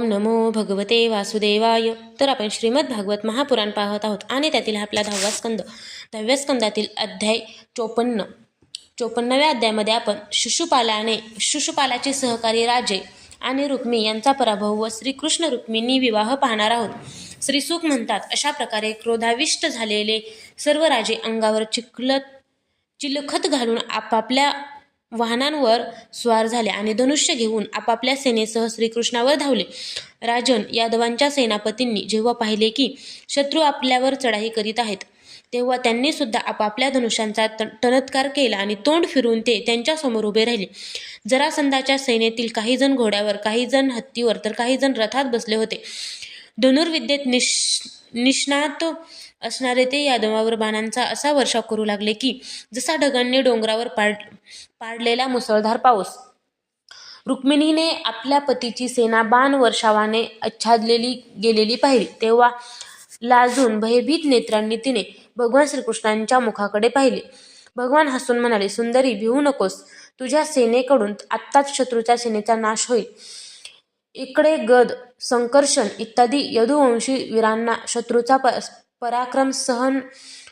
ओम नमो भगवते वासुदेवाय. तर आपण श्रीमद भागवत महापुराण पाहत आहोत आणि त्यातील हा आपला दहावा स्कंद. दहाव्या स्कंदातील अध्याय चोपन्न. चोपन्नाव्या अध्यायामध्ये आपण शिशुपालाने शिशुपालाचे सहकारी राजे आणि रुक्मी यांचा पराभव व श्रीकृष्ण रुक्मिणी विवाह पाहणार आहोत. श्रीसुख म्हणतात अशा प्रकारे क्रोधाविष्ट झालेले सर्व राजे अंगावर चिखलत चिलखत घालून आपापल्या वाहनांवर स्वार झाले आणि धनुष्य घेऊन आपापल्या सेनेसह श्रीकृष्णावर धावले. राजन यादवांच्या सेनापतींनी जेव्हा पाहिले की शत्रू आपल्यावर चढाई करीत आहेत तेव्हा त्यांनी सुद्धा आपापल्या धनुष्यांचा त टणत्कार केला आणि तोंड फिरून ते त्यांच्यासमोर उभे राहिले. जरासंधाच्या सेनेतील काही जण घोड्यावर काही जण हत्तीवर तर काही जण रथात बसले होते. धनुर्विद्येत निश निष्णात असणारे ते यादवावर बाणांचा असा वर्षाव करू लागले की जसा ढगांनी डोंगरावर पाड पाडलेला मुसळधार पाऊस. रुक्मिणीने आपल्या पतीची सेना बाण वर्षावाने आच्छादलेली गेलेली पाहिली. तेव्हा लाजून भयभीत नेत्रांनी तिने भगवान श्रीकृष्णांच्या मुखाकडे पाहिले. भगवान हसून म्हणाले सुंदरी भिवू नकोस. तुझ्या सेनेकडून आत्ताच शत्रूच्या सेनेचा नाश होईल. इकडे गद संकर्षण इत्यादी यदुवंशी वीरांना शत्रूचा प पराक्रम सहन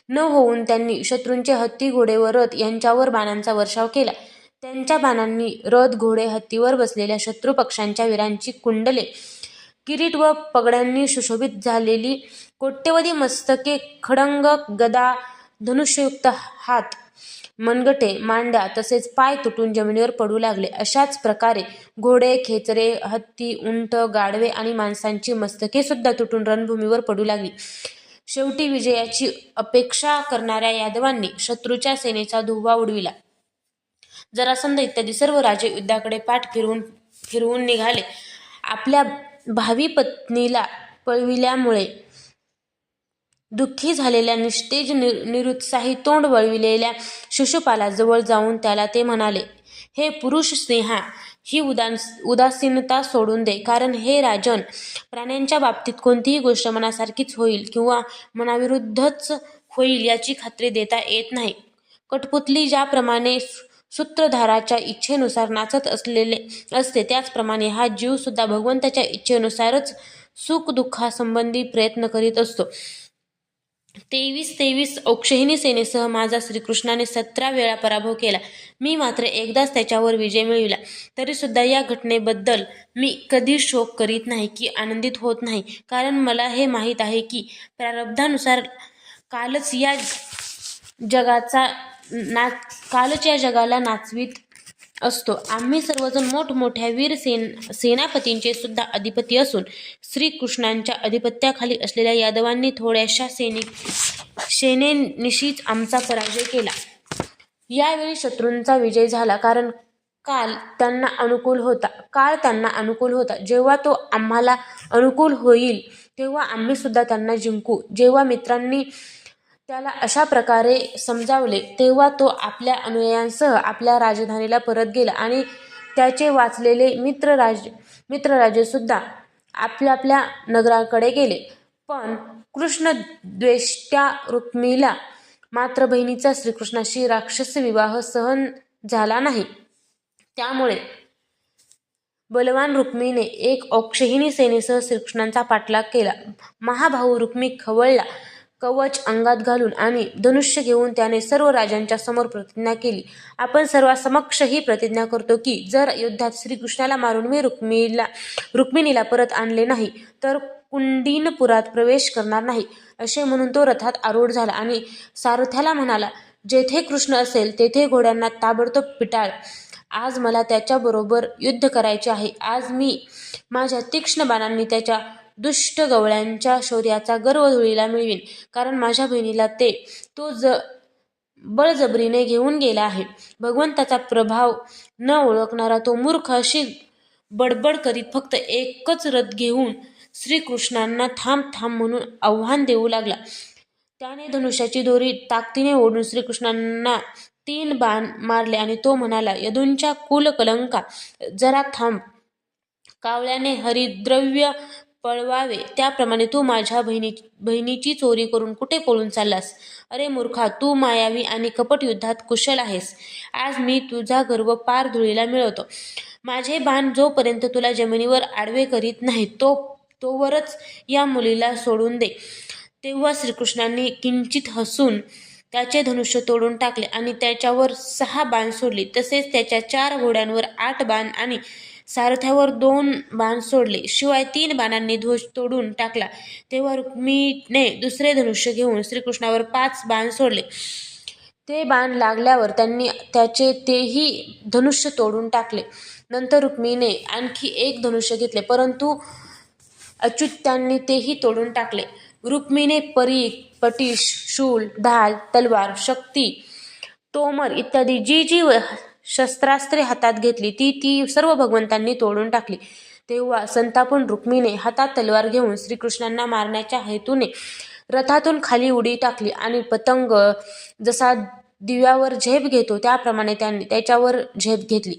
न होऊन त्यांनी शत्रूंचे हत्ती घोडे व रथ यांच्यावर बाणांचा वर्षाव केला. त्यांच्या बाणांनी रथ घोडे हत्तीवर बसलेल्या शत्रू पक्षांच्या वीरांची कुंडले किरीट व पगड्यांनी सुशोभित झालेली कोट्यवधी मस्तके खडंग गदा धनुष्ययुक्त हात मनगटे मांड्या तसेच पाय तुटून जमिनीवर पडू लागले. अशाच प्रकारे घोडे खेचरे हत्ती उंट गाडवे आणि माणसांची मस्तके सुद्धा तुटून रणभूमीवर पडू लागली. शेवटी विजयाची अपेक्षा करणाऱ्या यादवांनी शत्रूच्या सेनेचा धुव्वा उडविला. जरासंध इत्यादी सर्व राजे युद्धाकडे पाठ फिरवून फिरवून निघाले. आपल्या भावी पत्नीला पळविल्यामुळे दुःखी झालेल्या निस्तेज निर निरुत्साही तोंड वळविलेल्या शिशुपालाजवळ जाऊन त्याला ते म्हणाले हे पुरुष स्नेहा ही उदास उदासीनता सोडून दे. कारण हे राजन प्राण्यांच्या बाबतीत कोणतीही गोष्ट मनासारखीच होईल किंवा मनाविरुद्धच होईल याची खात्री देता येत नाही. कठपुतली ज्याप्रमाणे सूत्रधाराच्या इच्छेनुसार नाचत असलेले असते त्याचप्रमाणे हा जीवसुद्धा भगवंताच्या इच्छेनुसारच सुख दुःखासंबंधी प्रयत्न करीत असतो. तेवीस तेवीस औक्षहिणी सेनेसह माझा श्रीकृष्णाने सतरा वेळा पराभव केला. मी मात्र एकदाच त्याच्यावर विजय मिळविला. तरीसुद्धा या घटनेबद्दल मी कधी शोक करीत नाही की आनंदित होत नाही. कारण मला हे माहीत आहे की प्रारब्धानुसार कालच या जगाचा नाच कालच या जगाला नाचवीत असतो. आम्ही सर्वजण मोठमोठ्या वीर सेन सेनापतींचे सुद्धा अधिपती असून श्रीकृष्णांच्या अधिपत्याखाली असलेल्या यादवांनी थोड्याशा सैनिक सेनेनिशीच आमचा पराजय केला. यावेळी शत्रूंचा विजय झाला कारण काल त्यांना अनुकूल होता. काळ त्यांना अनुकूल होता. जेव्हा तो आम्हाला अनुकूल होईल तेव्हा आम्ही सुद्धा त्यांना जिंकू. जेव्हा मित्रांनी त्याला अशा प्रकारे समजावले तेव्हा तो आपल्या अनुयायांसह आपल्या राजधानीला परत गेला आणि त्याचे वाचलेले मित्रराज मित्रराजेसुद्धा आपल्या आपल्या नगराकडे गेले. पण कृष्णद्वेष्ट्या रुक्मीला मात्र बहिणीचा श्रीकृष्णाशी राक्षस विवाह सहन झाला नाही. त्यामुळे बलवान रुक्मीने एक औक्षहिणी सेनेसह श्रीकृष्णांचा पाठलाग केला. महाभाऊ रुक्मी खवळला. कवच अंगात घालून आणि धनुष्य घेऊन त्याने सर्व राजांच्या समोर प्रतिज्ञा केली. आपण सर्वांसमक्ष ही प्रतिज्ञा करतो की जर युद्धात श्रीकृष्णाला मारून मी रुक्मिणीला रुक्मिणीला परत आणले नाही तर कुंडीनपुरात प्रवेश करणार नाही असे म्हणून तो रथात आरूढ झाला आणि सारथ्याला म्हणाला जेथे कृष्ण असेल तेथे घोड्यांना ताबडतोब पिटाळ. आज मला त्याच्याबरोबर युद्ध करायचे आहे. आज मी माझ्या तीक्ष्ण बाणांनी त्याच्या दुष्ट गवळ्यांच्या शौर्याचा गर्व धुळीला मिळवीन. कारण माझ्या बहिणीला ते तो ज बळजबरीने घेऊन गेला आहे. भगवंताचा प्रभाव न ओळखणारा तो मूर्ख अशी बडबड करीत फक्त एकच रथ घेऊन श्रीकृष्णांना थांब थांब म्हणून आव्हान देऊ लागला. त्याने धनुष्याची दोरी ताकदीने ओढून श्रीकृष्णांना तीन बाण मारले आणि तो म्हणाला यदूंच्या कुलकलंका जरा थांब. कावळ्याने हरिद्रव्य पळवावे. त्याप्रमाणे तू माझ्या बहिणी बहिणीची चोरी करून कुठे पळून चाललास? अरे मूर्खा तू मायावी आणि कपट युद्धात कुशल आहेस. आज मी तुझा गर्व पार धुळीला मिळवतो. माझे बाण जोपर्यंत तुला जमिनीवर आडवे करीत नाही तो तोवरच या मुलीला सोडून दे. तेव्हा श्रीकृष्णांनी किंचित हसून त्याचे धनुष्य तोडून टाकले आणि त्याच्यावर सहा बाण सोडले. तसेच त्याच्या चार घोड्यांवर आठ बाण आणि सारथ्यावर दोन बाण सोडले. शिवाय तीन बाणांनी ध्वज तोडून टाकला. तेव्हा रुक्मीने दुसरे धनुष्य घेऊन श्रीकृष्णावर पाच बाण सोडले. ते बाण लागल्यावर त्यांनी त्याचे तेही धनुष्य तोडून टाकले. नंतर रुक्मीने आणखी एक धनुष्य घेतले परंतु अच्युत्यांनी तेही तोडून टाकले. रुक्मीने परीख पटीश शूल ढाल तलवार शक्ती तोमर इत्यादी जी जी शस्त्रास्त्रे हातात घेतली. ती ती सर्व भगवंतांनी तोडून टाकली. तेव्हा संतापून रुक्मीने हातात तलवार घेऊन श्रीकृष्णांना मारण्याच्या हेतूने रथातून खाली उडी टाकली आणि पतंग जसा दिव्यावर झेप घेतो त्याप्रमाणे त्यांनी त्याच्यावर झेप घेतली.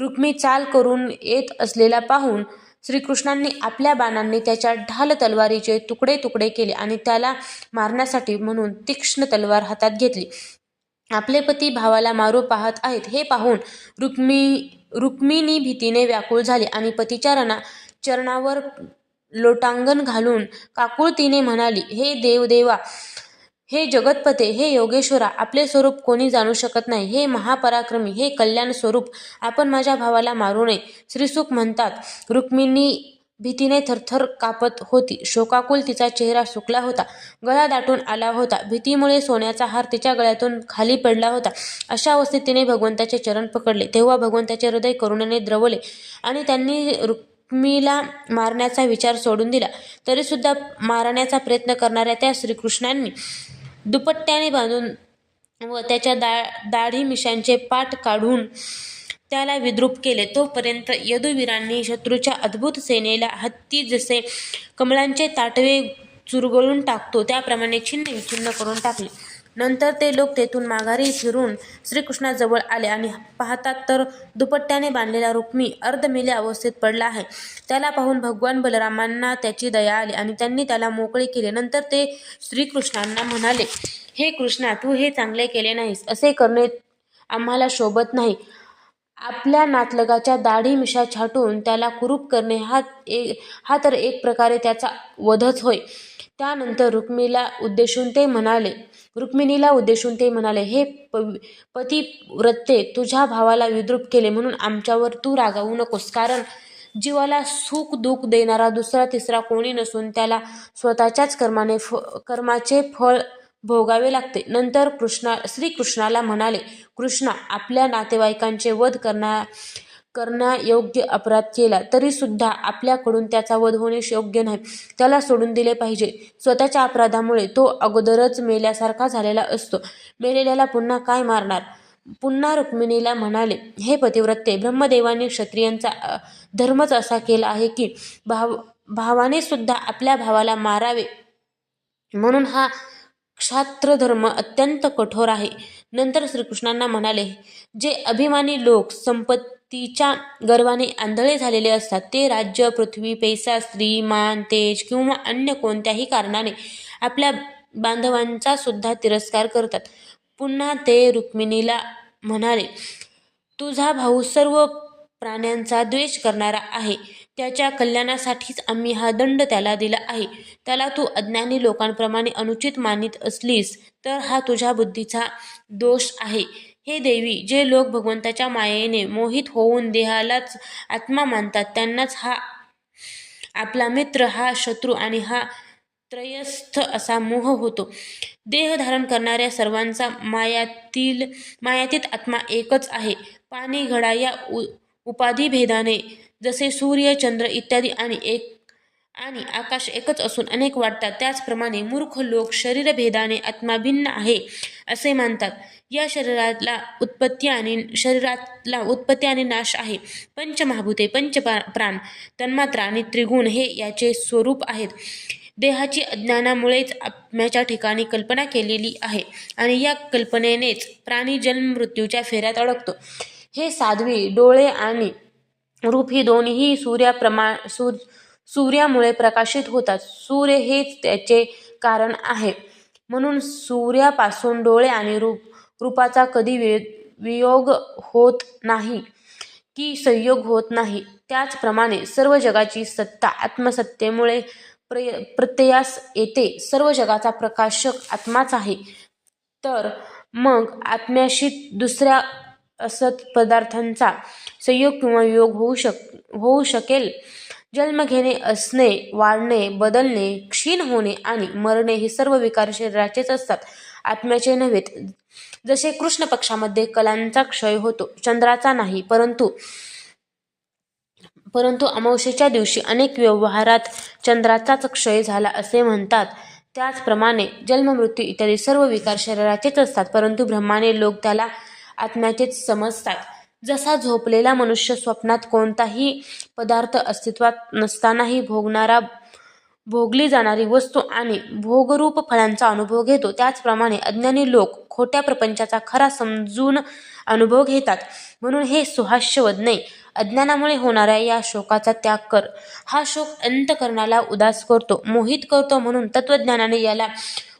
रुक्मी चाल करून येत असलेला पाहून श्रीकृष्णांनी आपल्या बाणांनी त्याच्या ढाल तलवारीचे तुकडे तुकडे केले आणि त्याला मारण्यासाठी म्हणून तीक्ष्ण तलवार हातात घेतली. आपले पती भावाला मारू पाहत आहेत हे पाहून रुक्मी रुक्मिणी भीतीने व्याकुळ झाली आणि पतीच्या रणा चरणावर लोटांगण घालून काकुळतीने म्हणाली हे देवदेवा हे जगतपते हे योगेश्वरा आपले स्वरूप कोणी जाणू शकत नाही. हे महापराक्रमी हे कल्याण स्वरूप आपण माझ्या भावाला मारू नये. श्रीसुख म्हणतात रुक्मिणी भीतीने थरथर कापत होती. शोकाकुल तिचा चेहरा सुकला होता. गळा दाटून आला होता. भीतीमुळे सोन्याचा हार तिच्या गळ्यातून खाली पडला होता. अशा अवस्थेत तिने भगवंताचे चरण पकडले. तेव्हा भगवंताचे हृदय करुणाने द्रवले आणि त्यांनी रुक्मीला मारण्याचा विचार सोडून दिला. तरीसुद्धा मारण्याचा प्रयत्न करणाऱ्या त्या श्रीकृष्णांनी दुपट्ट्याने बांधून व त्याच्या दा दाढी मिशांचे पाठ काढून त्याला विद्रूप केले. तोपर्यंत यदुवीरांनी शत्रूच्या अद्भुत सेनेला हत्ती जसे कमळांचे ताटवे चुरगळून टाकतो त्याप्रमाणे छिन्न विछिन्न करून टाकले. नंतर ते लोक तेथून माघारी फिरून श्रीकृष्णाजवळ आले आणि पाहतात तर दुपट्ट्याने बांधलेला रुक्मी अर्धमेल्या अवस्थेत पडला आहे. त्याला पाहून भगवान बलरामांना त्याची दया आली आणि त्यांनी त्याला मोकळे केले. नंतर ते श्रीकृष्णांना म्हणाले हे कृष्णा तू हे चांगले केले नाहीस. असे करणे आम्हाला शोभत नाही. आपल्या नातलगाच्या दाढी मिशा छाटून त्याला कुरूप करणे हा एक हा तर एक प्रकारे त्याचा वधच होय. त्यानंतर रुक्मीला उद्देशून ते म्हणाले रुक्मिणीला उद्देशून ते म्हणाले हे पती व्रत्ते तुझ्या भावाला विद्रूप केले म्हणून आमच्यावर तू रागावू नकोस कारण जीवाला सुख दुःख देणारा दुसरा तिसरा कोणी नसून त्याला स्वतःच्याच कर्माने फ कर्माचे फळ भोगावे लागते. नंतर कृष्णा श्रीकृष्णाला म्हणाले कृष्णा आपल्या नातेवाईकांचे वध करण्या करण्यायोग्य अपराध केला तरीसुद्धा आपल्याकडून त्याचा वध होणे योग्य नाही. त्याला सोडून दिले पाहिजे. स्वतःच्या अपराधामुळे तो अगोदरच मेल्यासारखा झालेला असतो. मेलेल्याला पुन्हा काय मारणार? पुन्हा रुक्मिणीला म्हणाले हे पतिव्रत्ते ब्रह्मदेवाने क्षत्रियांचा धर्मच असा केला आहे की भाव भावाने सुद्धा आपल्या भावाला मारावे. म्हणून हा क्षात्रधर्म अत्यंत कठोर आहे. नंतर श्रीकृष्णांना म्हणाले जे अभिमानी लोक संपत्तीच्या गर्वाने आंधळे झालेले असतात ते राज्य पृथ्वी पैसा स्त्री मान तेज किंवा अन्य कोणत्याही कारणाने आपल्या बांधवांचा सुद्धा तिरस्कार करतात. पुन्हा ते रुक्मिणीला म्हणाले तुझा भाऊ सर्व प्राण्यांचा द्वेष करणारा आहे. त्याच्या कल्याणासाठीच आम्ही हा दंड त्याला दिला आहे. त्याला तू अज्ञानी लोकांप्रमाणे अनुचित मानित असलीस तर हा तुझ्या बुद्धीचा दोष आहे. हे देवी जे लोक भगवंताच्या मायेने मोहित होऊन देहालाच आत्मा मानतात त्यांनाच हा आपला मित्र हा शत्रू आणि हा त्रयस्थ असा मोह होतो. देह धारण करणाऱ्या सर्वांचा मायातील मायातीत आत्मा एकच आहे. पाणी घडा या उ उपाधिभेदाने जसे सूर्य चंद्र इत्यादी आणि एक आणि आकाश एकच असून अनेक वाटतात. त्याचप्रमाणे मूर्ख लोक शरीरभेदाने आत्मा भिन्न आहे असे मानतात. या शरीराला उत्पत्ती आणि शरीरातला उत्पत्ती आणि नाश आहे. पंचमहाभूते पंच प्राण तन्मात्रा आणि त्रिगुण हे याचे स्वरूप आहेत. देहाची अज्ञानामुळेच आत्म्याच्या ठिकाणी कल्पना केलेली आहे आणि या कल्पनेनेच प्राणी जन्म मृत्यूच्या फेऱ्यात अडकतो. हे साध्वी डोळे आणि रूप ही दोन्ही सूर्याप्रमा सूर सूर्यामुळे प्रकाशित होतात. सूर्य हेच त्याचे कारण आहे. म्हणून सूर्यापासून डोळे आणि रूप रूपाचा कधी वियोग होत नाही की संयोग होत नाही त्याचप्रमाणे सर्व जगाची सत्ता आत्मसत्तेमुळे प्रय प्रत्ययास येते. सर्व जगाचा प्रकाशक आत्माच आहे. तर मग आत्म्याशी दुसऱ्या असत पदार्थांचा संयोग किंवा योग होऊ शक होऊ शकेल. जन्म घेणे असणे वाढणे बदलणे क्षीण होणे आणि मरणे हे सर्व विकार शरीराचेच असतात आत्म्याचे नव्हेत जसे कृष्ण पक्षामध्ये कलांचा क्षय होतो चंद्राचा नाही परंतु परंतु अमावस्येच्या दिवशी अनेक व्यवहारात चंद्राचाच क्षय झाला असे म्हणतात. त्याचप्रमाणे जन्म मृत्यू इत्यादी सर्व विकार शरीराचेच असतात परंतु ब्रह्माने लोक त्याला आत्म्याचेच समजतात. जसा झोपलेला मनुष्य स्वप्नात कोणताही पदार्थ अस्तित्वात नसतानाही भोगणारा भोगली जाणारी वस्तू आणि भोगरूप फळांचा अनुभव घेतो त्याचप्रमाणे अज्ञानी लोक खोट्या प्रपंचाचा खरा समजून अनुभव घेतात. म्हणून हे सुहास्यवद नाही. अज्ञानामुळे होणाऱ्या या शोकाचा त्याग कर. हा शोक अंतकरणाला उदास करतो मोहित करतो म्हणून तत्वज्ञानाने याला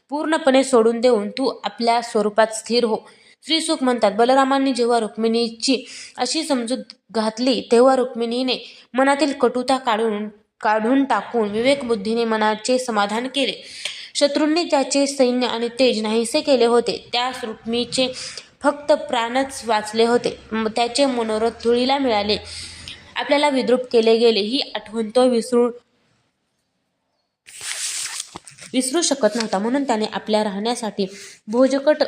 पूर्णपणे सोडून देऊन तू आपल्या स्वरूपात स्थिर हो. श्रीसुख म्हणतात. बलरामांनी जेव्हा रुक्मिणीची अशी समजूत घातली तेव्हा रुक्मिणीने मनातील कटुता काढून काढून टाकून विवेकबुद्धीने मनाचे समाधान केले. शत्रूंनी त्याचे सैन्य आणि तेज नाहीसे केले होते. त्यास रुक्मीचे फक्त प्राणच वाचले होते. त्याचे मनोरथ धुळीला मिळाले. आपल्याला विद्रूप केले गेले. ही आठवण तो विसरू विसरू शकत नव्हता. म्हणून त्याने आपल्या राहण्यासाठी भोजकट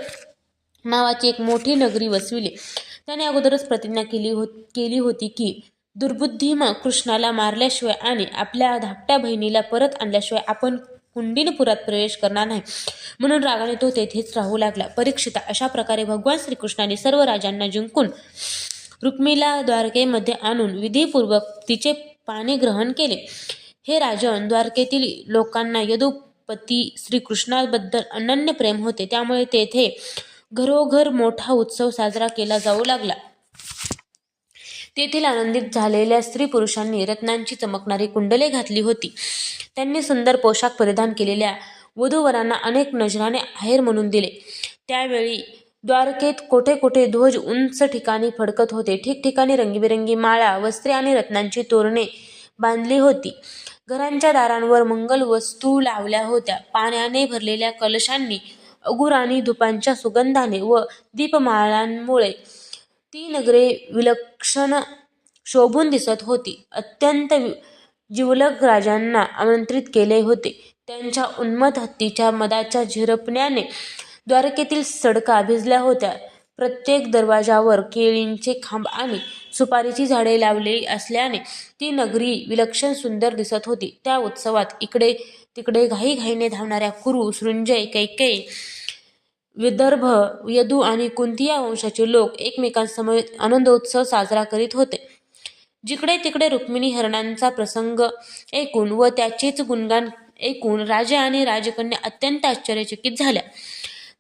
नावाची एक मोठी नगरी वसविली. त्याने अगोदरच प्रतिज्ञा केली हो केली होती की दुर्बुद्धिमा कृष्णाला मारल्याशिवाय आणि आपल्या धाकट्या बहिणीला परत आणल्याशिवाय आपण कुंडिनपुरात प्रवेश करणार नाही. म्हणून रागाने तो तेथेच राहू लागला. परीक्षिता अशा प्रकारे भगवान श्रीकृष्णाने सर्व राजांना जिंकून रुक्मिला द्वारकेमध्ये आणून विधीपूर्वक तिचे पाणी ग्रहण केले. हे राजन द्वारकेतील लोकांना यदुपती श्रीकृष्णाबद्दल अनन्य प्रेम होते. त्यामुळे तेथे घरोघर मोठा उत्सव साजरा केला जाऊ लागला. तेथील आनंदित झालेल्या स्त्री पुरुषांनी रत्नांची चमकणारी कुंडले घातली होती. त्यांनी सुंदर पोशाख परिधान केलेल्या वधूवरांना अनेक नजराने आहेर म्हणून दिले. त्यावेळी द्वारकेत कोठे कोठे ध्वज उंच ठिकाणी फडकत होते. ठिकठिकाणी रंगीबेरंगी माळा वस्त्रे आणि रत्नांची तोरणे बांधली होती. घरांच्या दारांवर मंगल वस्तू लावल्या होत्या. पाण्याने भरलेल्या कलशांनी अगुर आणि धुपांच्या सुगंधाने व दीपमाळांमुळे ती नगरे विलक्षण शोभून दिसत होती. अत्यंत जिवलग राजांना आमंत्रित केले होते. त्यांच्या उन्मत हत्तीच्या मदाच्या झिरपण्याने द्वारकेतील सडका भिजल्या होत्या. प्रत्येक दरवाजावर केळींचे खांब आणि सुपारीची झाडे लावलेली असल्याने ती नगरी विलक्षण सुंदर दिसत होती. त्या उत्सवात इकडे तिकडे घाईघाईने धावणाऱ्या कुरु सृंजय कैकेयी विदर्भ यदू आणि कुंती या वंशाचे लोक एकमेकांसमवेत आनंदोत्सव साजरा करीत होते. जिकडे तिकडे रुक्मिणी हरणांचा प्रसंग ऐकून व त्याचेच गुणगान ऐकून राजा आणि राजकन्या अत्यंत आश्चर्यचकित झाल्या.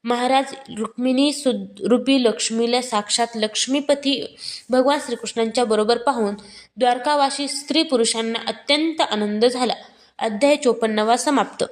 महाराज रुक्मिणी रूपी लक्ष्मीला साक्षात लक्ष्मीपती भगवान श्रीकृष्णांच्या बरोबर पाहून द्वारकावासी स्त्री पुरुषांना अत्यंत आनंद झाला. अध्याय चोपन्नवा समाप्त.